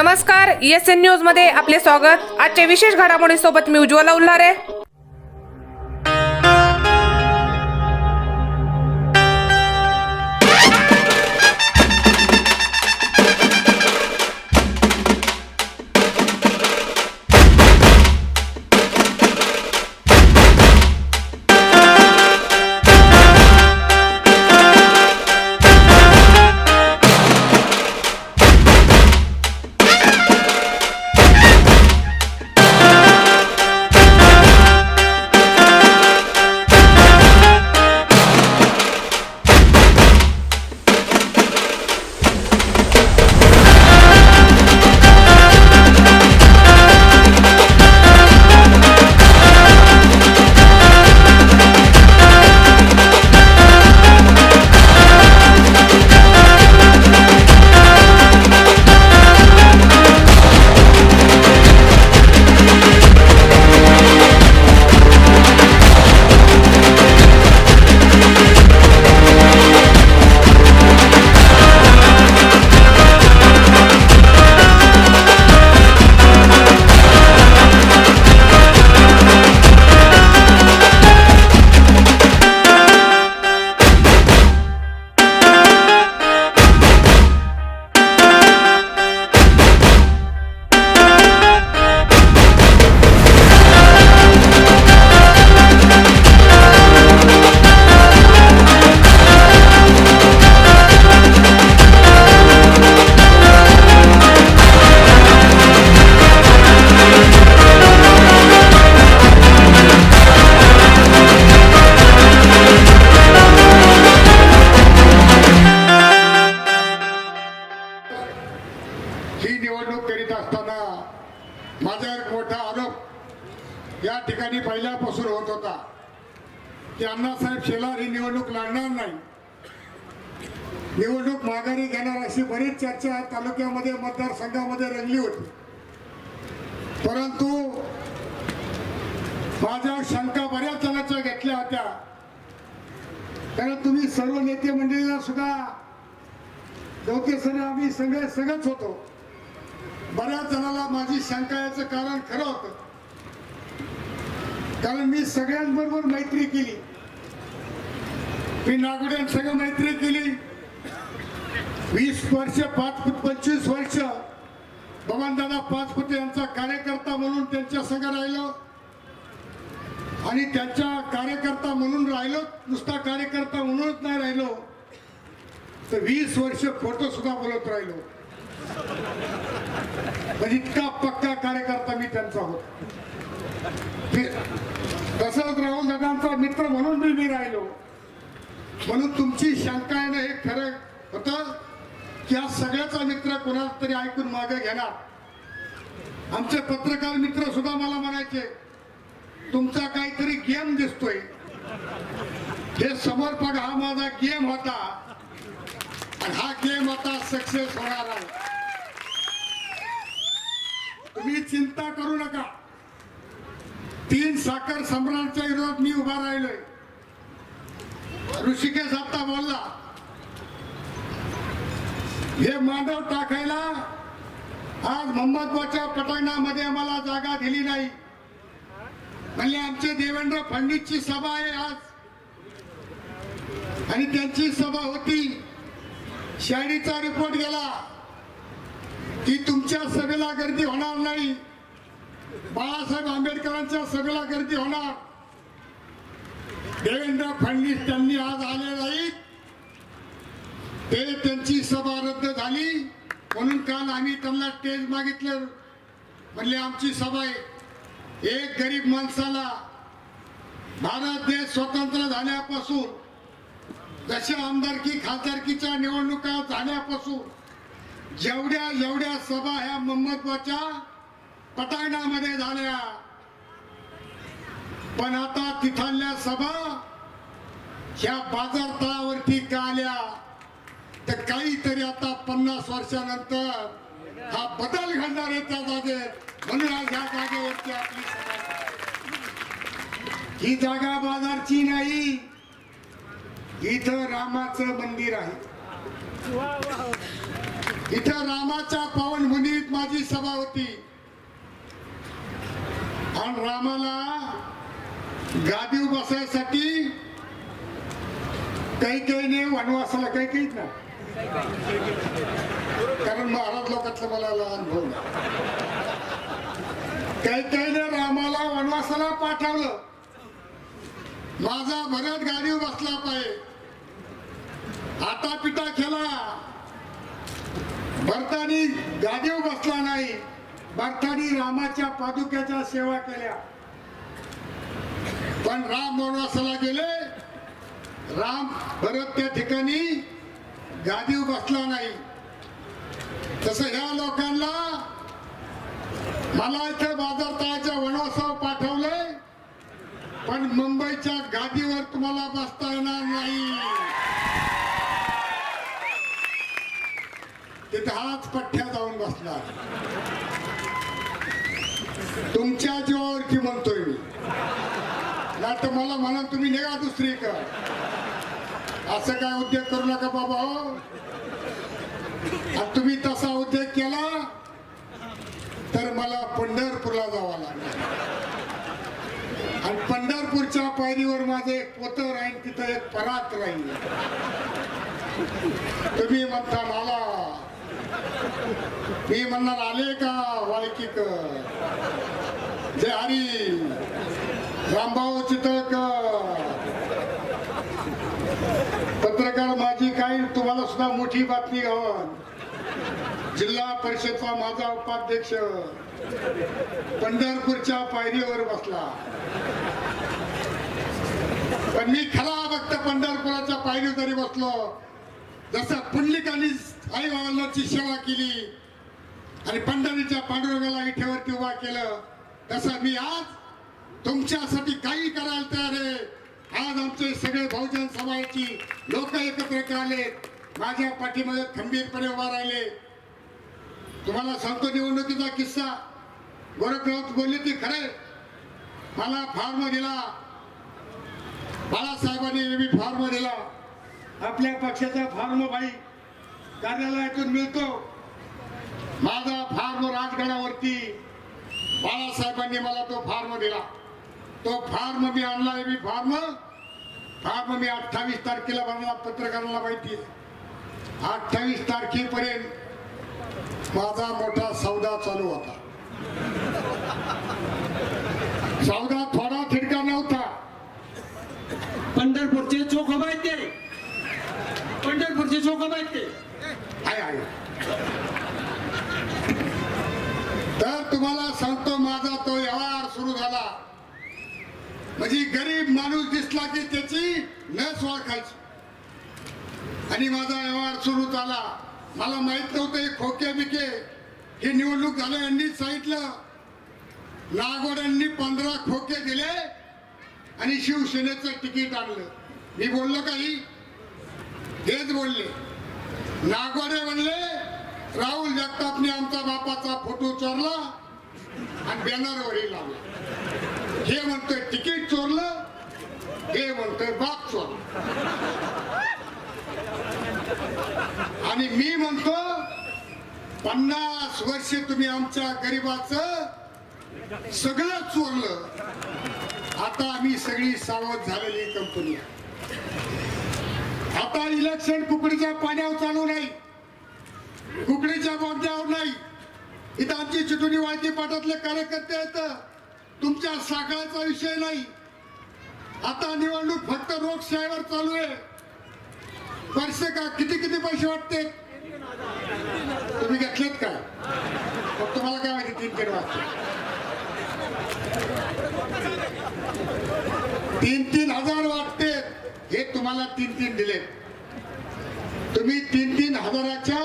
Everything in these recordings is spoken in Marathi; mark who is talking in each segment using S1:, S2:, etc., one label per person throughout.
S1: नमस्कार एस एन न्यूजमध्ये आपले स्वागत. आजच्या विशेष घडामोडी सोबत मी उज्ज्वला उल्हारे.
S2: ही निवडणूक करीत असताना माझा एक मोठा आरोप या ठिकाणी पहिल्यापासून होत होता की अण्णासाहेब शेलार ही निवडणूक लढणार नाही. निवडणूक माघारी घेणार अशी बरीच चर्चा तालुक्यामध्ये मतदारसंघामध्ये रंगली होती. परंतु माझ्या शंका बऱ्याच जणांच्या घेतल्या होत्या. कारण तुम्ही सर्व नेते मंडळीला सुद्धा गवते सर आम्ही सगळे सगळंच होतो. बऱ्याच जणाला माझी शंका याचं कारण खरं होतं. कारण मी सगळ्यांबरोबर मैत्री केली. मी नागोड्यांसगळं मैत्री केली. वीस वर्ष पाच फूट पंचवीस वर्ष दादा पाच फुट यांचा कार्यकर्ता म्हणून त्यांच्या संघ राहिलो. आणि त्यांच्या कार्यकर्ता म्हणून राहिलो नुसता कार्यकर्ता म्हणूनच नाही राहिलो. तर वीस वर्ष फोटो सुद्धा बोलत राहिलो. म्हणजे इतका पक्का कार्यकर्ता मी त्यांचा होतो. तसंच राहुल दादांचा मित्र म्हणून मी मी राहिलो. म्हणून तुमची शंका येणं हे खरं होतं की हा सगळ्याचा मित्र कोणाला तरी ऐकून मागे घेणार. आमचे पत्रकार मित्र सुद्धा मला म्हणायचे तुमचा काहीतरी गेम दिसतोय. हे समर्पण हा माझा गेम होता. आणि हा गेम आता सक्सेस होणार आहे. तुम्ही चिंता करू नका. तीन साखर सम्राटच्या विरोधात मी उभा राहिलोय. ऋषिकेश आता बोलला हे मांडव टाकायला आज मोहम्मदबाच्या पटांगणामध्ये आम्हाला जागा दिली नाही. म्हणजे आमचे देवेंद्र फडणवीसची सभा आहे आज. आणि त्यांची सभा होती. शाळेचा रिपोर्ट गेला. की तुमच्या सभेला गर्दी होणार नाही. बाळासाहेब आंबेडकरांच्या सभेला गर्दी होणार. देवेंद्र फडणवीस त्यांनी आज आले नाहीत. ते त्यांची सभा रद्द झाली. म्हणून काल आम्ही त्यांना स्टेज मागितलं. म्हणले आमची सभा आहे. एक गरीब माणसाला भारत देश स्वतंत्र झाल्यापासून जशा आमदारकी खासदारकीच्या निवडणुका झाल्यापासून जेवढ्या जेवढ्या सभा ह्या महत्त्वाच्या पटांगणामध्ये झाल्या. पण आता तिथल्या सभा ह्या बाजार तळावरती का आल्या? तर काहीतरी आता पन्नास वर्षानंतर हा बदल घडणार आहे त्या जागेत म्हणून आज ह्या जागेवरती आपली सभा ही जागा बाजारची नाही इथं रामाचं मंदिर आहे. इथं रामाच्या पावनभूमीत माझी सभा होती आणि रामाला गादी बसायसाठी काही काही वनवासाला काही काहीच ना कारण महाराज लोकातलं मला अनुभव काही काही काही रामाला वनवासाला पाठवलं. माझा भरत गाडीवर बसला पाहिजे आता पिता खेळा भरतानी गादेव बसला नाही. भरतानी रामाच्या पादुक्याच्या सेवा केल्या. पण राम वनवासाला गेले. राम भरत त्या ठिकाणी गादीव बसला नाही. तस ह्या लोकांना मला इथे बाजारतळाच्या वनवासावर पाठवलंय पण मुंबईच्या गादीवर तुम्हाला बसता येणार नाही. तिथं हाच पठ्ठ्या जाऊन बसणार तुमच्या जीवावरती म्हणतोय मी. नाही तर मला म्हणा तुम्ही निघा दुसरी कर असं काय उद्योग करू नका बाबा हो. आणि तुम्ही तसा उद्योग केला तर मला पंढरपूरला जावा लागला. आणि पंढरपूरच्या पायरीवर माझं एक पोतं राहील तिथं एक परात राहील तुम्ही म्हणता मला मी म्हणणार आले का वायकिक जय हरी. रामभाऊ चितळक पत्रकार माझी काही तुम्हाला सुद्धा मोठी बातमी घावन जिल्हा परिषदचा माझा उपाध्यक्ष. पंढरपूरच्या पायरीवर बसला. पण मी खरा फक्त पंढरपुराच्या पायरी जरी बसलो जसं पुंडलिकांनी आई बाबांची सेवा केली आणि पंढरीच्या पांडुरंगाला विठेवरती उभा केलं तसं मी आज तुमच्यासाठी काही करायला तयार आहे. आज आमचे सगळे बहुजन समाजाची लोक एकत्र आले माझ्या पाठीमध्ये खंबीरपणे उभा राहिले. तुम्हाला सांगतो निवडणुकीचा किस्सा. गोरखनाथ बोलले ते खरे मला फॉर्म दिला. बाळासाहेबांनी मी फॉर्म दिला. आपल्या पक्षाचा फॉर्म भाई कार्यालयातून मिळतो. माझा फॉर्म राजगडावरती बाळासाहेबांनी मला तो फॉर्म दिला. तो फॉर्म मी आणला मी फॉर्म. फॉर्म मी अठ्ठावीस तारखेला भरला पत्रकारांना माहिती अठ्ठावीस तारखेपर्यंत माझा मोठा सौदा चालू होता. सौदा थोडा थिडका नव्हता.
S3: पंढरपूरचे चोख आहेत ते पंढरपूरचे चोखोबा आहेत ते
S2: आहे आहे तर तुम्हाला सांगतो माझा तो व्यवहार सुरू झाला. म्हणजे गरीब माणूस दिसला की त्याची नस ओळखायची. आणि माझा व्यवहार सुरू झाला. मला माहीत नव्हतं हे खोके बिके. हे निवडणूक झालं यांनी सांगितलं. नागोड्यांनी पंधरा खोके दिले आणि शिवसेनेचं तिकीट आणलं. मी बोललो काही? हेच बोलले. नागवाडे म्हणले राहुल जगतापने आमचा बापाचा फोटो चोरला आणि बॅनरवरही लावला. हे म्हणतोय तिकीट चोरलं हे म्हणतोय बाप चोरला. आणि मी म्हणतो पन्नास वर्ष तुम्ही आमच्या गरिबाचं सगळं चोरलं. आता आम्ही सगळी सावध झालेली कंपनी आहे. आता इलेक्शन कुकडीच्या पाण्यावर चालू नाही. कुकडीच्या बोगद्यावर नाही. इथं आमची चिटुनी वाळकी पाठातले कार्यकर्ते आहेत. तुमच्या साखळाचा विषय नाही. आता निवडणूक फक्त लोकशाहीवर चालू आहे. पैसे का किती किती पैसे वाटते? तुम्ही घेतलेत का? मग तुम्हाला काय माहिती तीन तीन वाजता. तीन तीन हजार वाटते. हे तुम्हाला तीन तीन दिले तुम्ही तीन तीन हजाराच्या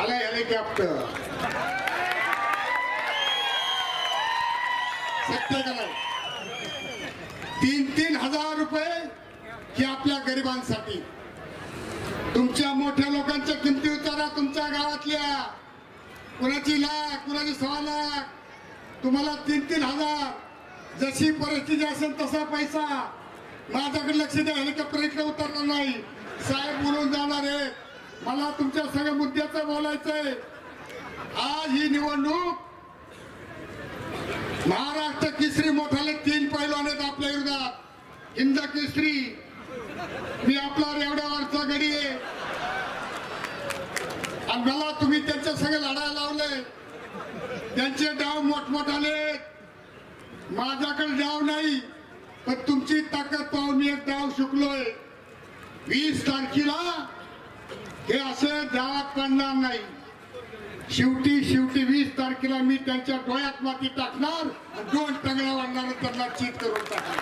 S2: आला हेलिकॉप्टर. सत्य का तीन तीन हजार रुपये हे आपल्या गरिबांसाठी. तुमच्या मोठ्या लोकांच्या किमती उतारा तुमच्या गावातल्या. कुणाची लाख कुणाची सहा लाख? तुम्हाला तीन तीन हजार. जशी परिस्थिती असेल तसा पैसा. माझ्याकडे लक्ष द्या हेलिकॉप्टर इकडे उतरणार नाही. साहेब बोलून जाणार आहे. मला तुमच्या सगळ्या मुद्द्याचं बोलायचंय. आज ही निवडणूक महाराष्ट्र केसरी मोठाले तीन पैलू आहेत आपल्या विरोधात. हिंद केसरी. मी आपला वरचा घडी आहे. आणि मला तुम्ही त्यांच्या सगळे लढायला लावले त्यांचे डाव मोठमोठाले माझ्याकडे डाव नाही पण तुमची ताकद पाहून मी एक डाव शिकलोय. वीस तारखेला हे असं डावात पडणार नाही. शेवटी शेवटी वीस तारखेला मी त्यांच्या डोळ्यात माती टाकणार दोन टंगड्या वाढणार त्यांना चीत करून टाकणार.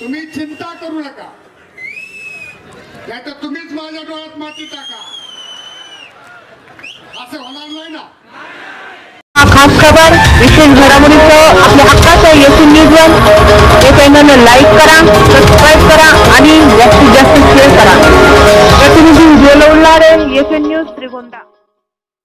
S2: तुम्ही चिंता करू नका. नाही तर तुम्हीच माझ्या डोळ्यात माती टाका असं होणार नाही ना
S4: हा खास खबर विशेष घडामोडीचं आपल्या हक्काचं येथून न्यूज वन हे चॅनलला लाईक करा सबस्क्राईब करा आणि जास्तीत जास्त शेअर करा. प्रतिनिधी उज्ज्वल उल्हारे येथून न्यूज त्रिगोंदा